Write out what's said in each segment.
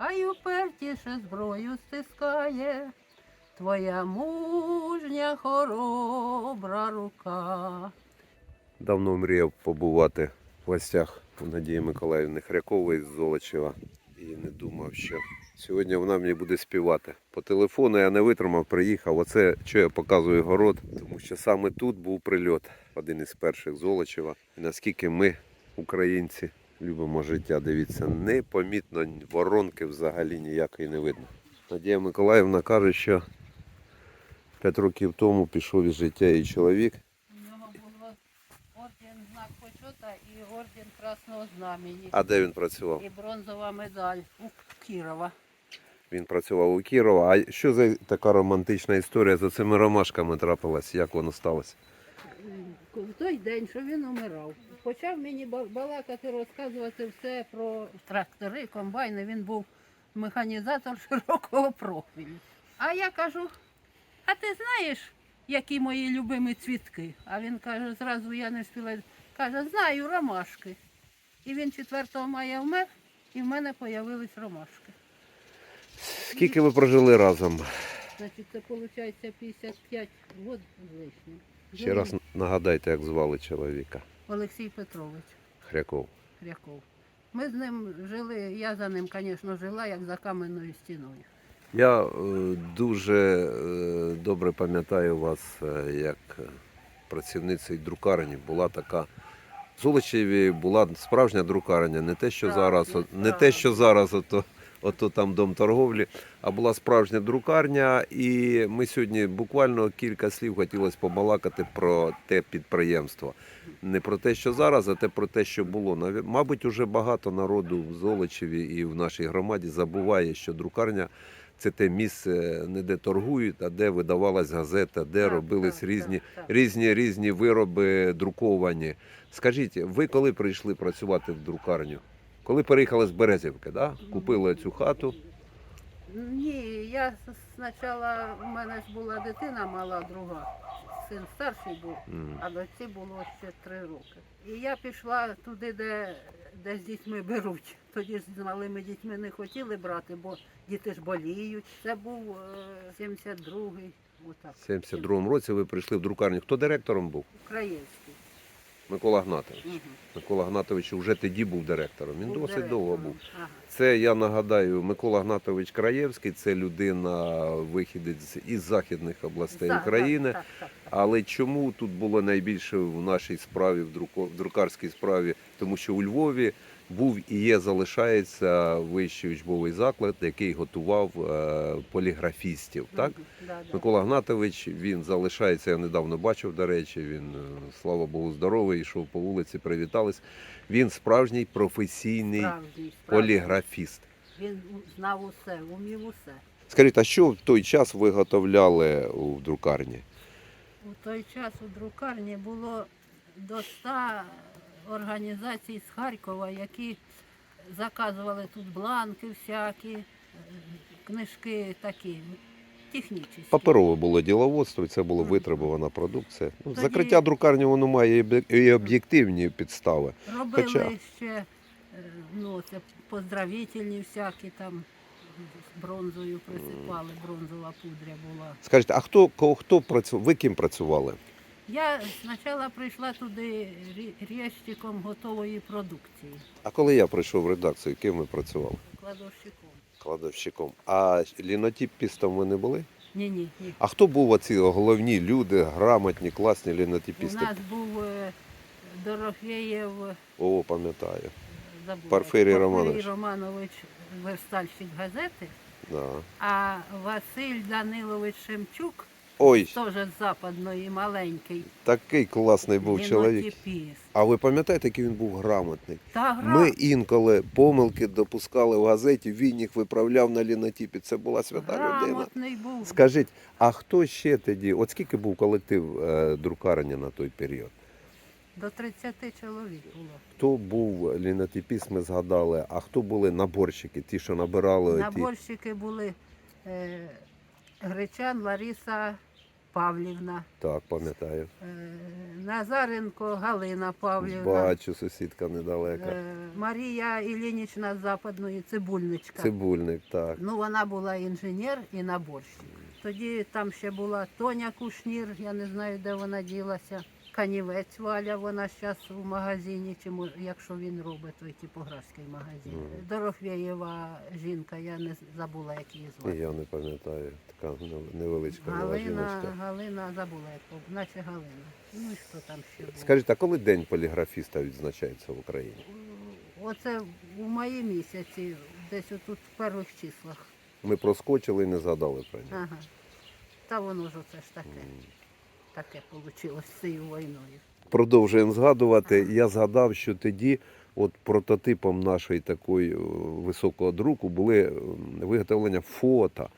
хай упертіше зброю стискає. Твоя мужня хоробра рука. Давно мріяв побувати в гостях у Надії Миколаївни Хрякової з Золочева. І не думав, що сьогодні вона мені буде співати. По телефону я не витримав, приїхав. Оце що я показую город, тому що саме тут був прильот, один із перших Золочева. І наскільки ми, українці, любимо життя, дивіться, непомітно воронки взагалі ніякої не видно. Надія Миколаївна каже, що 5 років тому пішов із життя її чоловік. У нього було орден знак почота і орден Красного Знамені. А де він працював? І бронзова медаль у Кірова. Він працював у Кірова. А що за така романтична історія за цими ромашками трапилась? Як воно сталося? В той день, що він умирав, почав мені балакати, розказувати все про трактори, комбайни. Він був механізатор широкого профілю. А я кажу: а ти знаєш, які мої любимі цвітки? А він каже, зразу я не встигла. Каже, знаю ромашки. І він 4 мая вмер, і в мене з'явились ромашки. Скільки ви прожили разом? Значить, це виходить 55 років з лишнім. Ще раз нагадайте, як звали чоловіка. Олексій Петрович. Хряков. Хряков. Ми з ним жили, я за ним, звісно, жила, як за каменною стіною. Я е, дуже е, добре пам'ятаю вас е, як е, працівницею друкарні. Була така. В Золочеві була справжня друкарня, не те, що зараз, не те, що зараз, ото, ото там дом торговлі, а була справжня друкарня. І ми сьогодні буквально кілька слів хотілося побалакати про те підприємство. Не про те, що зараз, а те про те, що було. Мабуть, уже багато народу в Золочеві і в нашій громаді забуває, що друкарня це те місце, не де торгують, а де видавалась газета, де Так, робились так, різні, так, так. різні різні вироби друковані. Скажіть, ви коли прийшли працювати в друкарню? Коли переїхали з Березівки, да? купили цю хату? Ні, я спочатку, у мене ж була дитина мала друга, син старший був, а дочці було ще три роки. І я пішла туди, де, де з дітьми беруть. Тоді ж з малими дітьми не хотіли брати, бо діти ж боліють. Це був е, 72-й, отак. В 72-му році ви прийшли в друкарню. Хто директором був? Український. Микола Гнатович. Угу. Микола Гнатович вже тоді був директором. Він Був досить директором. довго був. Ага. Це я нагадаю, Микола Гнатович Краєвський, це людина вихідець із західних областей Так, України. так, так, так. Але чому тут було найбільше в нашій справі, в друкарській справі? Тому що у Львові був і є, залишається вищий учбовий заклад, який готував е, поліграфістів. Так? Микола Гнатович, він залишається, я недавно бачив, до речі, він, е, слава Богу, здоровий, йшов по вулиці, привітались. Він справжній професійний Справжній, справжній. поліграфіст. Він знав усе, умів усе. Скажіть, а що в той час виготовляли у друкарні? У той час у друкарні було до 100 організацій з Харкова, які заказували тут бланки всякі, книжки такі, технічні. Паперове було діловодство, і це була витребувана продукція. Ну, Тоді- Закриття друкарні воно має і об'єктивні підстави. Робили Хоча- ще е, ну, це поздравительні всякі там з бронзою присипали, бронзова пудря була. Скажіть, а хто кого хто працював? Ви ким працювали? Я спочатку прийшла туди рєщиком готової продукції, А коли я прийшов в редакцію, ким ви працювали? кладовщиком. Кладовщиком. А лінотіпістом ви не були? Ні, ні, ні. А хто був оці головні люди, грамотні, класні лінотіпісти? У нас був е, Дорофєєв О, пам'ятаю. забула, Порфирій Романович. Романович, верстальщик газети, Да. а Василь Данилович Шемчук, Ой, теж з западної, маленький, такий класний був чоловік. А ви пам'ятаєте, який він був грамотний? Та гра... Ми інколи помилки допускали в газеті, він їх виправляв на лінотіпі. Це була свята людина. грамотний був. Скажіть, а хто ще тоді? От скільки був колектив е, друкарні на той період? До 30 чоловік було. Хто був лінотіпіст, ми згадали, а хто були наборщики, ті, що набирали ті? Наборщики були е, Гречан Лариса Павлівна, Так, пам'ятаю. е, Назаренко Галина Павлівна, Бачу, сусідка недалеко. е, Марія Ілінічна з Западної, Цибульничка. Цибульник, так. Ну, вона була інженер і наборщик. Тоді там ще була Тоня Кушнір, я не знаю, де вона ділася. Канівець Валя, вона зараз в магазині, чи якщо він робить той типографський магазин. Мгм. Дорофєєва жінка, я не забула, як її звати. я не пам'ятаю. Така невеличка була Галина, жіночка. Галина забула, як наче Галина. Ну і що там ще було? Скажіть, а коли День поліграфіста відзначається в Україні? Оце у маї місяці, десь отут в перших числах. Ми проскочили і не згадали про нього. Ага. Та воно ж оце ж таке. Таке вийшло з цією війною. Продовжуємо згадувати. Я згадав, що тоді от прототипом нашої такої е, високого друку були виготовлення фото.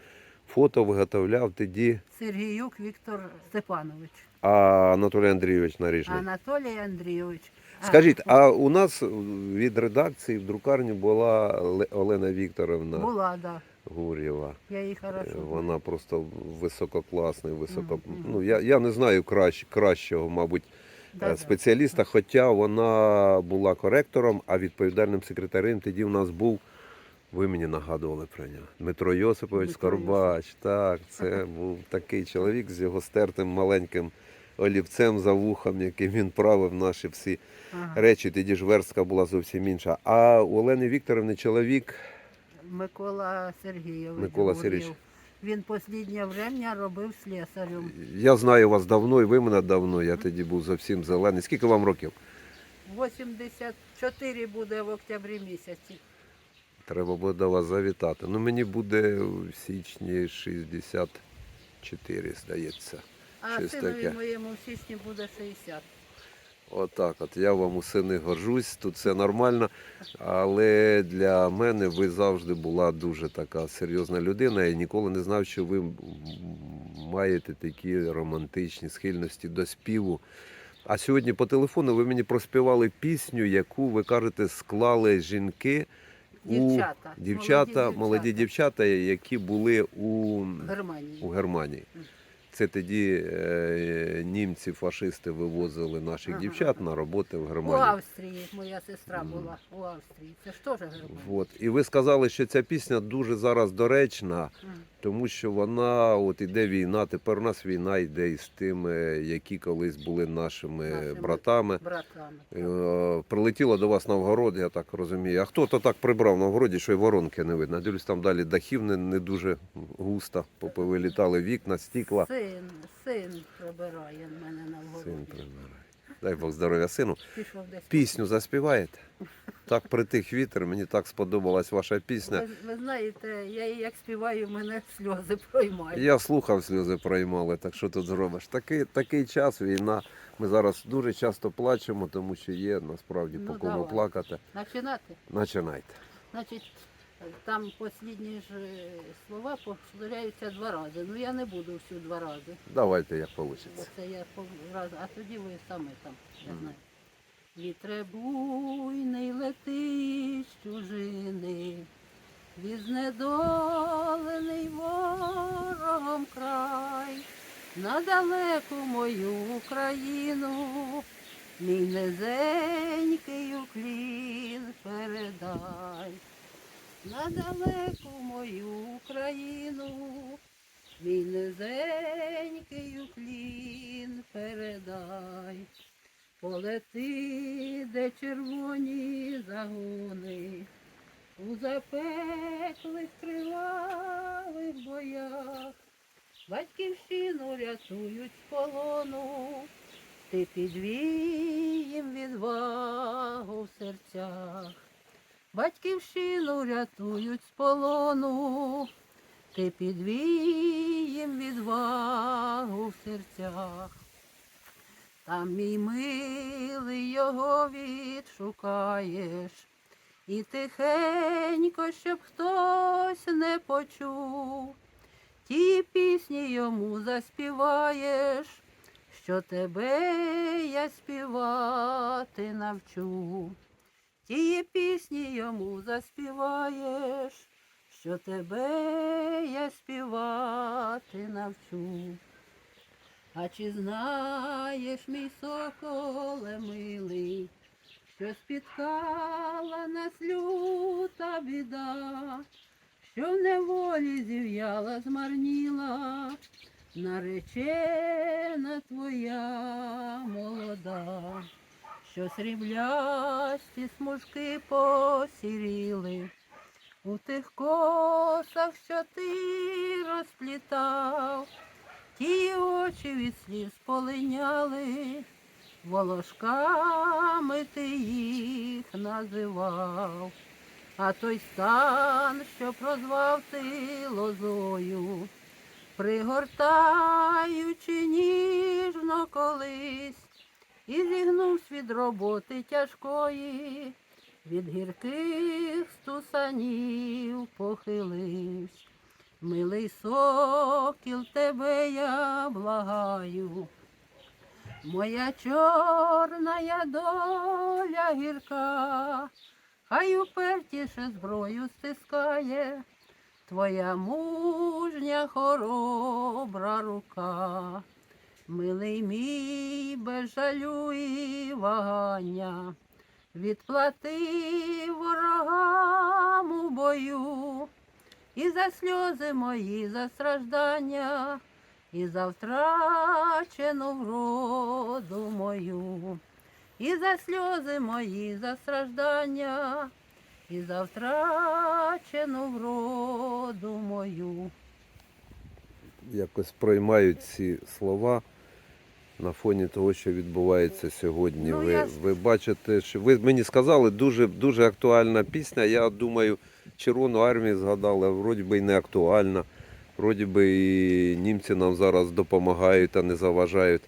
Фото виготовляв тоді Сергіюк Віктор Степанович, а, Анатолій Андрійович Наріжний. Анатолій Андрійович. Скажіть, а у нас від редакції в друкарні була Олена Вікторовна Була, да. Гур'єва. Я її хорошо. Вона просто висококласний, високо. Ну я, я не знаю кращ, кращого, мабуть, е, спеціаліста, хоча вона була коректором, а відповідальним секретарем тоді в нас був. Ви мені нагадували про нього. Дмитро Йосипович Дмитро Скорбач. Так, це був такий чоловік з його стертим маленьким олівцем за вухом, яким він правив наші всі Ага. речі. Тоді ж верстка була зовсім інша. А у Олени Вікторовни чоловік Микола Сергійович. Микола. Сергійович. Він останнє время робив слесарем. Я знаю вас давно, і ви мене давно. Я тоді був зовсім зелений. Скільки вам років? 84 буде в октябрі місяці. Треба буде до вас завітати. Ну мені буде в січні 64, здається. А Щось синові таке. моєму в січні буде 60. Отак, от я вам у сини горжусь, тут все нормально. Але для мене ви завжди була дуже така серйозна людина. Я ніколи не знав, що ви маєте такі романтичні схильності до співу. А сьогодні по телефону ви мені проспівали пісню, яку ви кажете, склали жінки. Дівчата. У дівчата, Молоді молоді дівчата, які були у, Германії. у Германії. Це тоді е, німці, фашисти вивозили наших Ага, дівчат на роботи в У Австрії моя сестра була. У Австрії. Це ж теж Германія. От. І ви сказали, що ця пісня дуже зараз доречна, Мгм. Тому що вона от іде війна. Тепер у нас війна йде із тими, які колись були нашими, Нашими братами. Братами. Е, Прилетіло до вас Новгород, я так розумію. А хто то так прибрав Новгороді, що й воронки не видно. Дивлюсь, там далі дахів не, не дуже густо, повилітали вікна, стікла. Син, син прибирає в мене на Син прибирає. Дай Бог здоров'я сину. Пісню заспіваєте? Так притих вітер, мені так сподобалась ваша пісня. Ви, ви знаєте, я її як співаю, мене сльози проймають. Я слухав, сльози проймали, так що тут зробиш? Такий, такий час, війна. Ми зараз дуже часто плачемо, тому що є насправді Ну, по кому давай. плакати. Починати? Починайте. Значить, там останні ж е, слова повторяються два рази. Ну я не буду всю два рази. Давайте як вийде. Це я раз, а тоді ви самі там, я знаю. Вітре буйний летить чужини, віз знедолений ворогом край, на далеку мою Україну, мій низенький уклін передай, на далеку мою Україну. Мій низенький уклін передай, полети, де червоні загони, у запеклих кривавих боях, батьківщину рятують з полону, ти підвій їм відвагу в серцях, батьківщину рятують з полону. Ти підвій їм відвагу в серцях. Там, мій милий, його відшукаєш, і тихенько, щоб хтось не почув, ті пісні йому заспіваєш, що тебе я співати навчу. Ті пісні йому заспіваєш, що тебе я співати навчу. А чи знаєш, мій соколе милий, що спіткала нас люта біда, що в неволі зів'яла, змарніла, наречена твоя молода, що сріблясті смужки посіріли. У тих косах, що ти розплітав, ті очі від сліз полиняли, волошками ти їх називав, а той стан, що прозвав ти лозою, пригортаючи ніжно колись, і зігнувсь від роботи тяжкої, від гірких стусанів похиливсь. Милий сокіл, тебе я благаю. Моя чорна доля гірка, хай упертіше зброю стискає, твоя мужня хоробра рука. Милий мій без жалю і вагання, відплати ворогам у бою, і за сльози мої, за страждання, і за втрачену вроду мою, і за сльози мої, за страждання, і за втрачену вроду мою. Якось приймають ці слова на фоні того, що відбувається сьогодні. Ну, ви, я ви бачите, що ви мені сказали, дуже, дуже актуальна пісня. Я думаю, Червону армію згадали, вроді би і не актуальна. Вроді би і німці нам зараз допомагають та не заважають.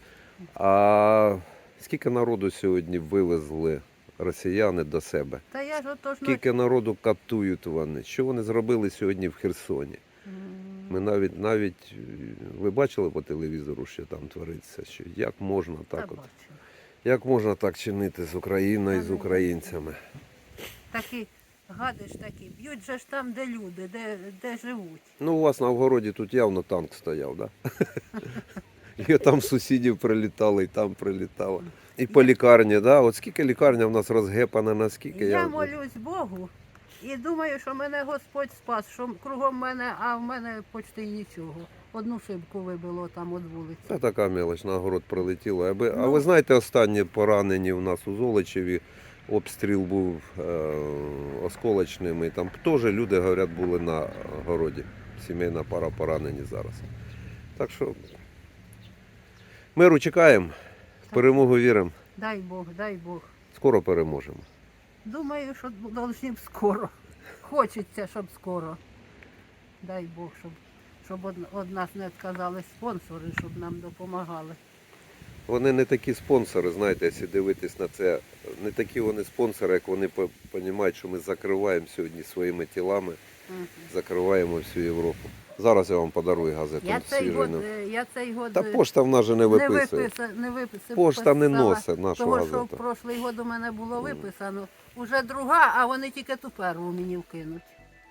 А скільки народу сьогодні вивезли росіяни до себе? Та я ж отож Скільки народу каптують вони? Що вони зробили сьогодні в Херсоні? Ми навіть навіть ви бачили по телевізору, що там твориться, що як можна та так, от, як можна так чинити з Україною і з українцями? Такі гадиш такі, б'ють же ж там, де люди, де, де живуть. Ну, у вас на вгороді тут явно танк стояв, да? І там сусідів прилітали, і там прилітало. І по лікарні, да? От скільки лікарня в нас розгепана, наскільки Я я. молюсь Богу і думаю, що мене Господь спас, що кругом мене, а в мене почти нічого. Одну шибку вибило там від вулиці. Це така мелоч, на город прилетіло. Аби... А Ну. ви знаєте, останні поранені у нас у Золочеві, обстріл був е... осколочним, і там теж люди, говорять, були на городі. Сімейна пара поранені зараз. Так що миру чекаємо, в перемогу віримо. Дай Бог, дай Бог. Скоро переможемо. Думаю, що б скоро. Хочеться, щоб скоро. Дай Бог, щоб, щоб од нас не відказали спонсори, щоб нам допомагали. Вони не такі спонсори, знаєте, якщо дивитись на це, не такі вони спонсори, як вони розуміють, що ми закриваємо сьогодні своїми тілами, закриваємо всю Європу. Зараз я вам подарую газету. Я цей год, е, я цей год Та е, пошта в нас же не виписує. виписа- не виписав. Пошта не носить нашу Того, що в прошлий год у мене було виписано. Уже друга, а вони тільки ту перву мені вкинуть.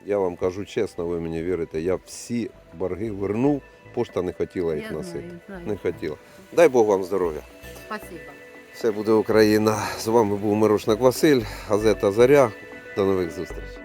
Я вам кажу чесно, ви мені вірите, я всі борги вернув, пошта не хотіла їх Я носити. знаю, знаю. Не хотіла. Дай Бог вам здоров'я. Спасибо. Все буде Україна. З вами був Мирошник Василь, газета Заря. До нових зустрічей.